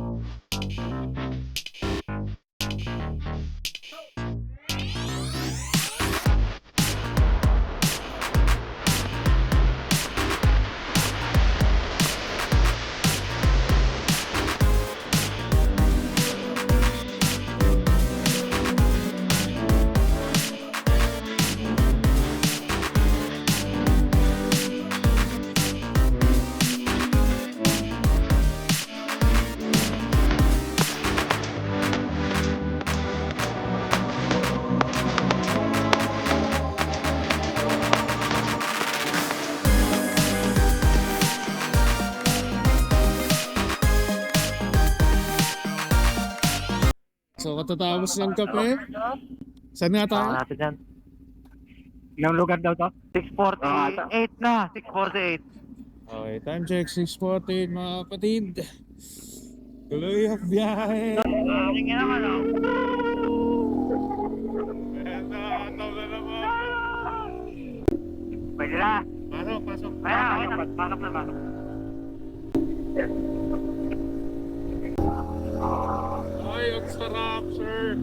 Oh. Katatapos ng kape. Saan nga tayo? natin yan. Ilang lugar daw to? 648 na, 648. Okay, time check 6.14 mga kapatid. Tuloy ang biyahe. Aking nga naman, oh. Pwede na. Pasok, pasok. Kaya, okay na. Pasok na, pasok. Ay, ang sarap, sir.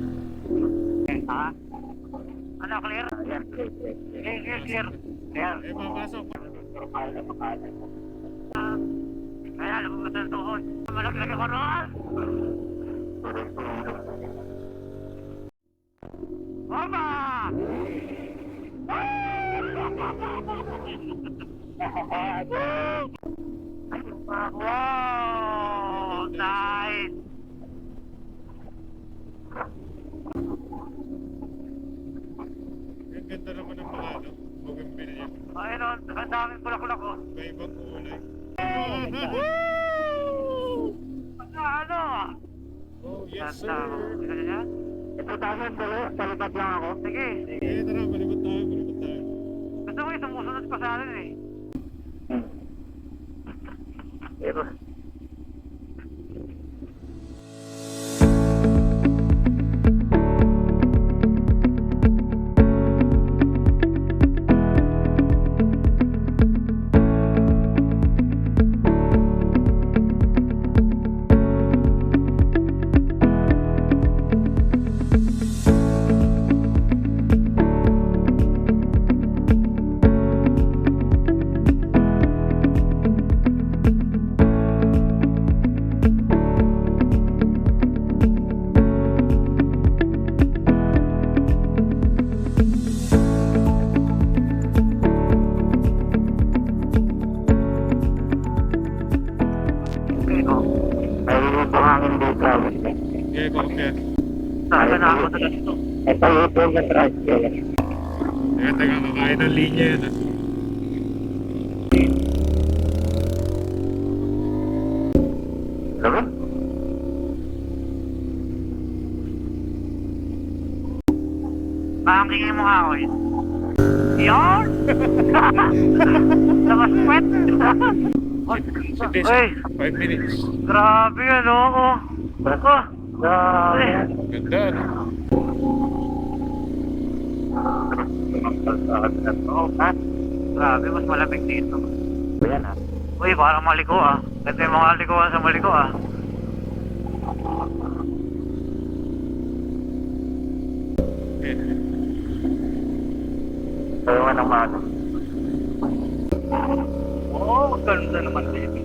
Ha? Ano, clear? Clear, clear, clear. Clear. Eh, papasok. Kaya, lumabas ng tuhod. Malaki-laki ko roon. Mama! wow! Ano, ano? Oh, yes, sir. Tayo, dali. Talibad lang ako. Sige. Eh, tara, malibot tayo, malibot tayo. Gusto ko yung sumusunod pa sa atin eh. Ito. Ito. Diba? Parang tingin mo ako eh. Yan! Labas! Sige, Uy, 5 minutes. grabe ano ako. Oh, Grabe. Ganda, no? ha? Grabe, mas malamig dito. Ayan ha. Uy, parang maliko ah. Ganda yung mga likuan sa maliko ah. Tayo nga ng mga. Oh, ganda naman dito.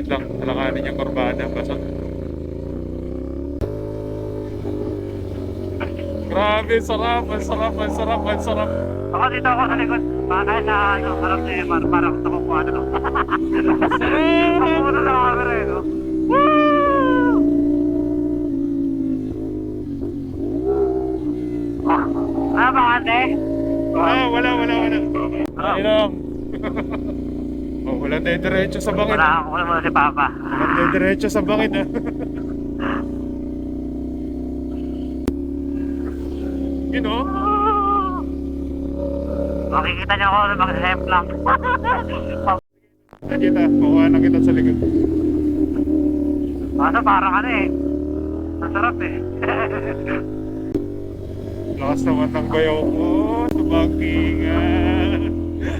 Wait lang, talakanin yung kurbada. Pasok. Grabe, sarap, ang sarap, ang sarap, ang sarap. Ako dito ako sa likod. Baka sa ano, harap niya para parang gusto ko po ano. no? Papunta sa camera eh, no? Ah, baka ate? Ah, wala, wala, wala. Ah. Ay lang. oh, wala tayo diretso sa bangin. Wala ako muna si Papa. Wala tayo diretso sa bangin, ah. Yun, oh. Makikita niyo ako mag-hemp lang. Nakita, makuha na kita sa likod. Ano, parang ano eh. Masarap eh. Lakas naman ng bayaw ko, tumakingan.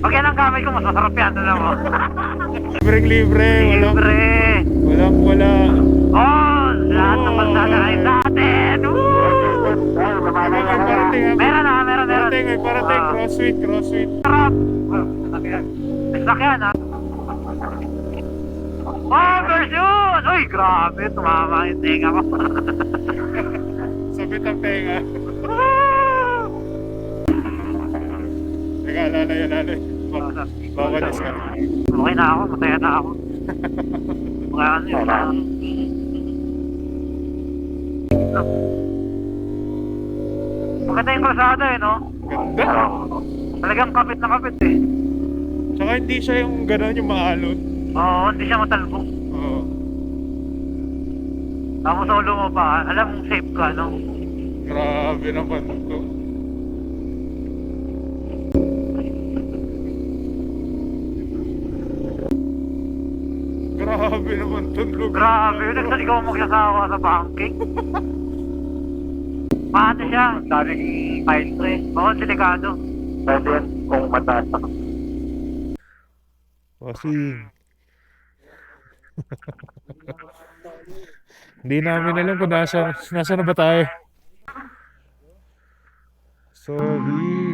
Pag yan ang gamit ko, mas masarap yan. Ano mo? Libreng libre, walang, Libre. walang wala. Oh, lahat ng pagdadalay natin. Woo! Ay, May parating, ah. Meron na, meron, meron. Parating, may parating, Ah, crossfit, crossfit. Sarap. May sakyan ha. Oh, versus! Uy, grabe. Tumama yung tinga ko. Sabit ang tenga. Teka, lalay, lalay. Bawalis ka. Okay na ako, masaya na ako. Mga ano yun. parang- Maganda yung kalsada eh, no? Ganda. Talagang kapit na kapit eh. Tsaka hindi siya yung gano'n yung maalon. Oo, hindi siya matalbog. Oo. Tapos solo mo pa, alam mong safe ka, no? Grabe naman to. Grabe naman lugar. Grabe, yun nagsa ikaw magsasawa sa banking. Paano siya? Daming file pre. Oo, delikado. Pwede yan kung mataas ako. Bossing. Hindi namin alam kung nasa, nasa na ba tayo. Solid. Oh!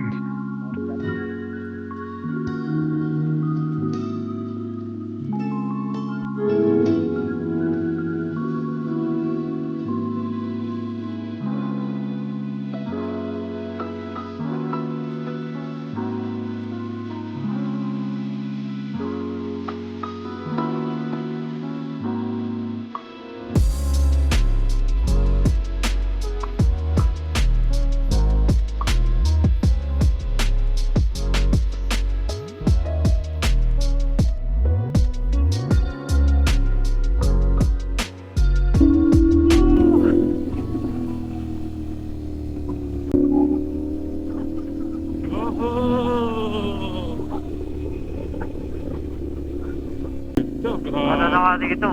Ganda, Ano grabe. na nga dito?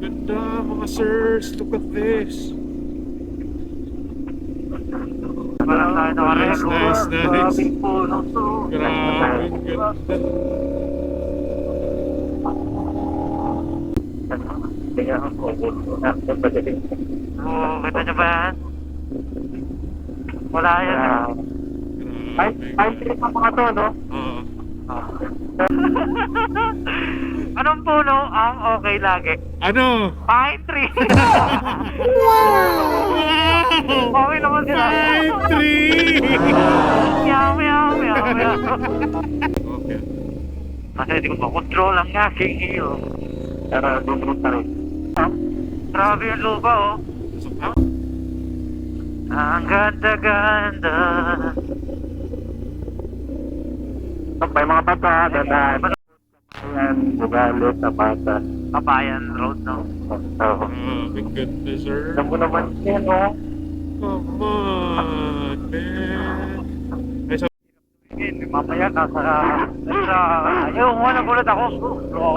Ganda mga sirs, look at this. Parang tayo nakareko. Nice, nice, nice. Grabing punong to. Grabe, ganda. Oo, kita nyo ba yan? Wala yan. Ay, Grabe. ay, trip ang mga to, no? Oo. Anong puno ang okay lagi? Ano? Pine tree. Wow! okay naman sila. Pine tree! Meow, meow, meow, meow. Okay. Kasi hindi ko makontrol ang aking iyo. Pero dudrot na rin. Grabe yung lupa, oh. Ang ganda-ganda. So, may mga bata, dadaan. Ayan, bugalit, napata. Papayan Road, no? Oo. Grabe, ganda sir. Alam mo naman yan, no? Come on, man. Ay, sa... Mamaya nasa... Nasa... Ayun, nga, nagulat ako.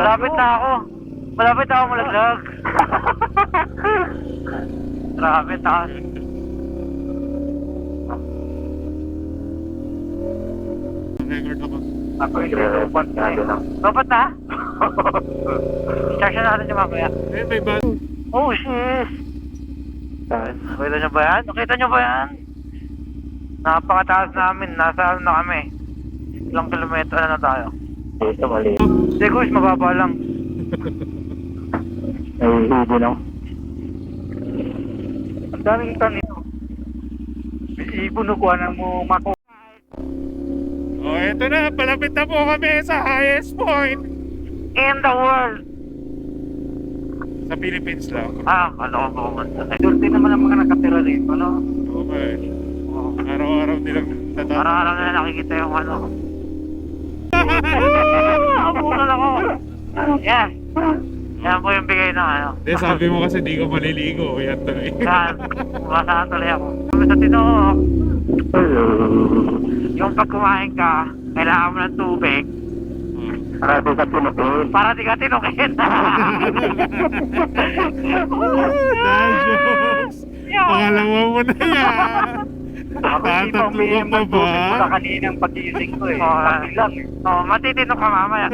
Malapit na ako. Malapit na ako malaglag. Grabe, taas. Record ako. Ako Grabe, grabe lang. Dapat na? Charge na natin yung mamaya. Eh, may ba... Oh, shit! Nakita nyo ba yan? Nakita nyo ba yan? Napakataas namin. Nasa ano na kami. Ilang kilometro na na tayo. Dito, mali. Hindi, Kuis, mababa lang. Ay, hindi lang. Ang daming itan nito. Ipunukuan mo mako. Oh, eto na. Palapit na po kami sa highest point. In the world! Sa Philippines lang. Ah, ano ko pumunta. Dulce naman ang mga nakatira rito, no? Okay. Araw-araw nilang Para tatapos. alam na nakikita yung ano. Abunan ako. Yes. Yan po yung bigay ng ano. Hindi, sabi mo kasi di ka maliligo. Yan tuloy. Yan. Umasahan tuloy ako. Sabi sa Tinook, Hello. yung pag kumain ka, kailangan mo ng tubig Para di ka pinupin. para di ka tinukin. Dahil jokes. Pangalawa mo na yan. Tatatlo ka pa ba? kaninang pagising ko eh. Oo, lang. Oo, matitinok ka mamaya.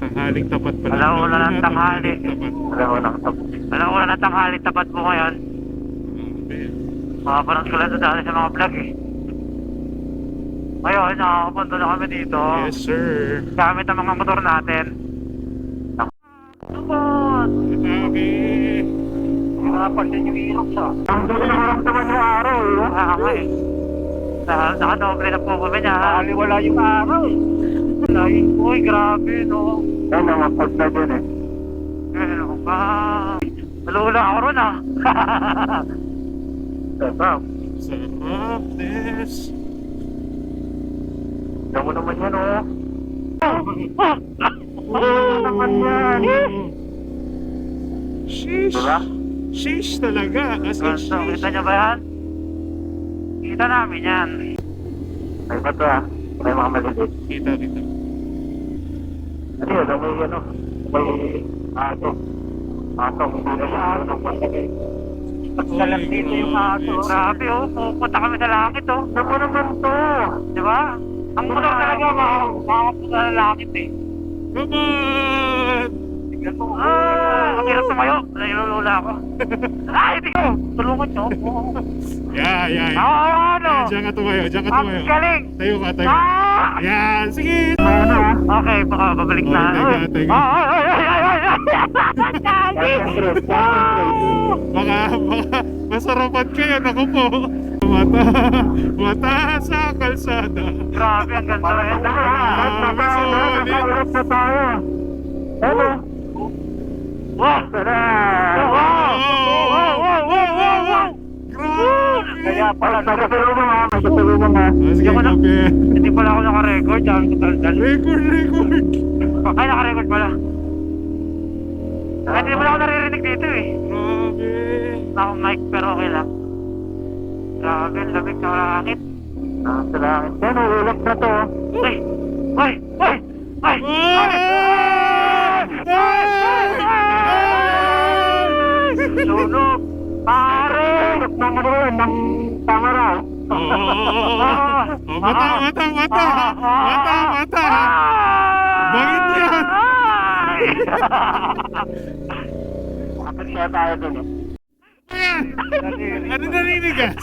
Tanghaling tapat pala. Alauna ng tanghali. Tapat. Alam mo nang tapos. Alam ko na tanghali tapat mo ngayon. Makaparang ko lang ito dati sa mga vlog eh. Ngayon, nakakapunta na kami dito. Yes, sir. Gamit ang mga motor natin. Tupot! Grabe. Nakapansin yung ilok siya. Ang dali na maramdaman yung araw eh. Nakaka eh. Naka- Nakadoble na po kami niya. Nakaliwala yung araw eh. Ay, uy, grabe no. Ay, namapag na dun eh. Ano ba? Malula ako ron ah. Sarap. Sarap, Des. Alam mo naman yan oh. Oh, naman yan. Sheesh. Diba? Sheesh talaga. As in, sheesh. kita niyo ba yan? Kita namin yan. May bato ah. May mga maliliit. Kita, kita. Ano yun? May ano? May aso. Aso. Hindi na siya pantagay. Pagkalang dito yung aso. Grabe oh, pupunta kami sa langit oh. Ano po naman to? Di ba? Ang motor talaga makakapunta sa langit eh. Tignan mo. Ah, ang hirap tumayo. Nilulula ako. Ay, hindi ko. Tulungan niyo. Yeah, yeah, yeah. Ah, ano? Diyan ka tumayo, diyan ka Ang tumayo. galing. Tayo ka, tayo. Ah! Yan, sige! Ano ah? Okay, baka babalik na. Oh, teka, teka. Ay, ay, ay, ay, ay, ay. Ah! Baka, baka masarapan kayo, naku po. Mata, mata sa kalsada. Grabe, ang ganda na yun. Nakaharap na tayo. Ano? Wow! Wow! Wow! Wow! Wow! Wow! Wow! Grabe! Kaya pala, nagkasalubong ha, nagkasalubong ha. Ah, sige, kape. Hindi pala ako naka-record. Dahil ko tal Record, record. Ay, naka-record pala. Ay, hindi pala ako naririnig dito eh. Grabe. Ako mic pero okay lang. Grabe, lamig sa langit. Ah, sa langit. Yan, ulap na to. Uy! Uy! Uy! Uy! Sunog! Pare! Ulap ng ano ng camera. Oh, mata, mata, mata. Mata, mata. Bakit kaya tayo dun eh? Ano naninigas?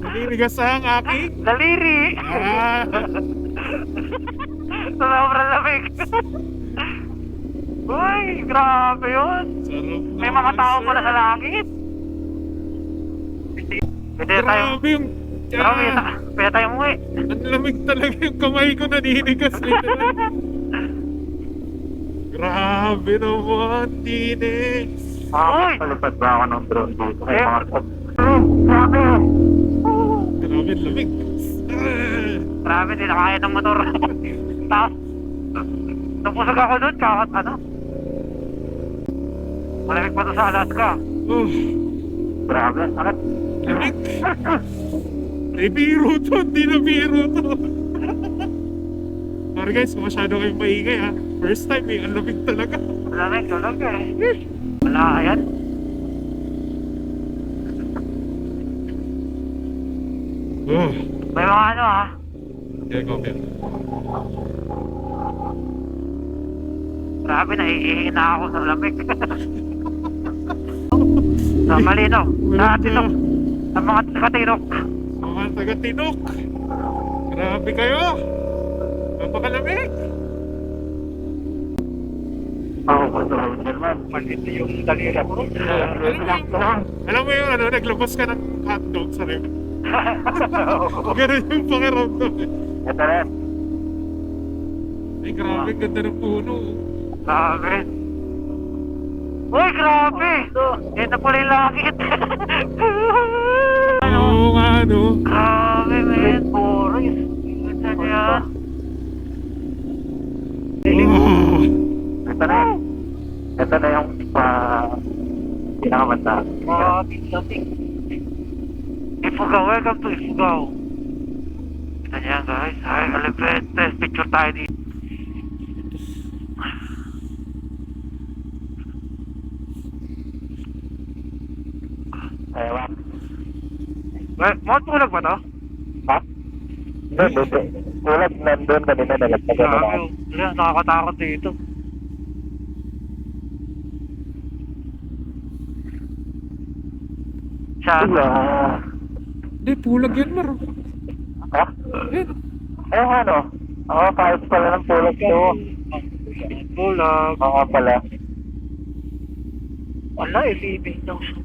Naninigas ang aking? Daliri! Ah, Sa sobrang lamig. Uy, grabe yun. sarap May mga tao pala sa langit. Pwede tayo. Grabe yung... Pwede, Ah, pwede tayo umuwi. ang lamig talaga yung kamay ko naninigas literal. Grabe naman, Dine. Uy! Palipad ba ako ng drone dito? Kaya Eh. mga Grabe! Grabe, ang lamig. Ah. Grabe, di na kaya ng motor. Tapos, napusag ako doon, kakat ano. Malamig pa to sa Alaska. Oh, Grabe, sakit. lamig. Ay, biro to, hindi na biro to. Sorry guys, masyado kayong maingay ha. First time eh, ang lamig talaga. Malamig, malamig eh. Wala yan. Oh, May mga ano ah. kaya copy. Grabe, naiihi na ako sa lamig. sa malinaw. Sa tinok. Sa mga katinok. Mga taga-tinok. Grabe kayo. Napakalamig. Ito. Manito yung dalira ko. Alam mo yung ano, naglabas ka ng hotdog sa rib. Ganun yung pakiramdam eh. Ito rin. Ay, grabe, ganda ng puno. Grabe. Uy, grabe! Na pala yung langit. Oo nga, ano. grabe, man. Boris. Ganda niya. Oh, ito na. Ito na yung uh, pinakamanda. Mga tig Ifugao, welcome to Ifugao. Kita niyo yan guys. Ay, kalipit. Test picture tayo dito. Ewan. Eh, mga tulog ba to? Ha? Hindi, hindi. Tulad nandun kanina nalagpagan na Grabe. oh. Nakakatakot dito. Iya. Hindi, pulag yan, Mar. Ha? Yan. Eh, ano? Ako, kahit pala ng pulag to. Tulog. Oo nga pala. Wala, ilibig daw siya.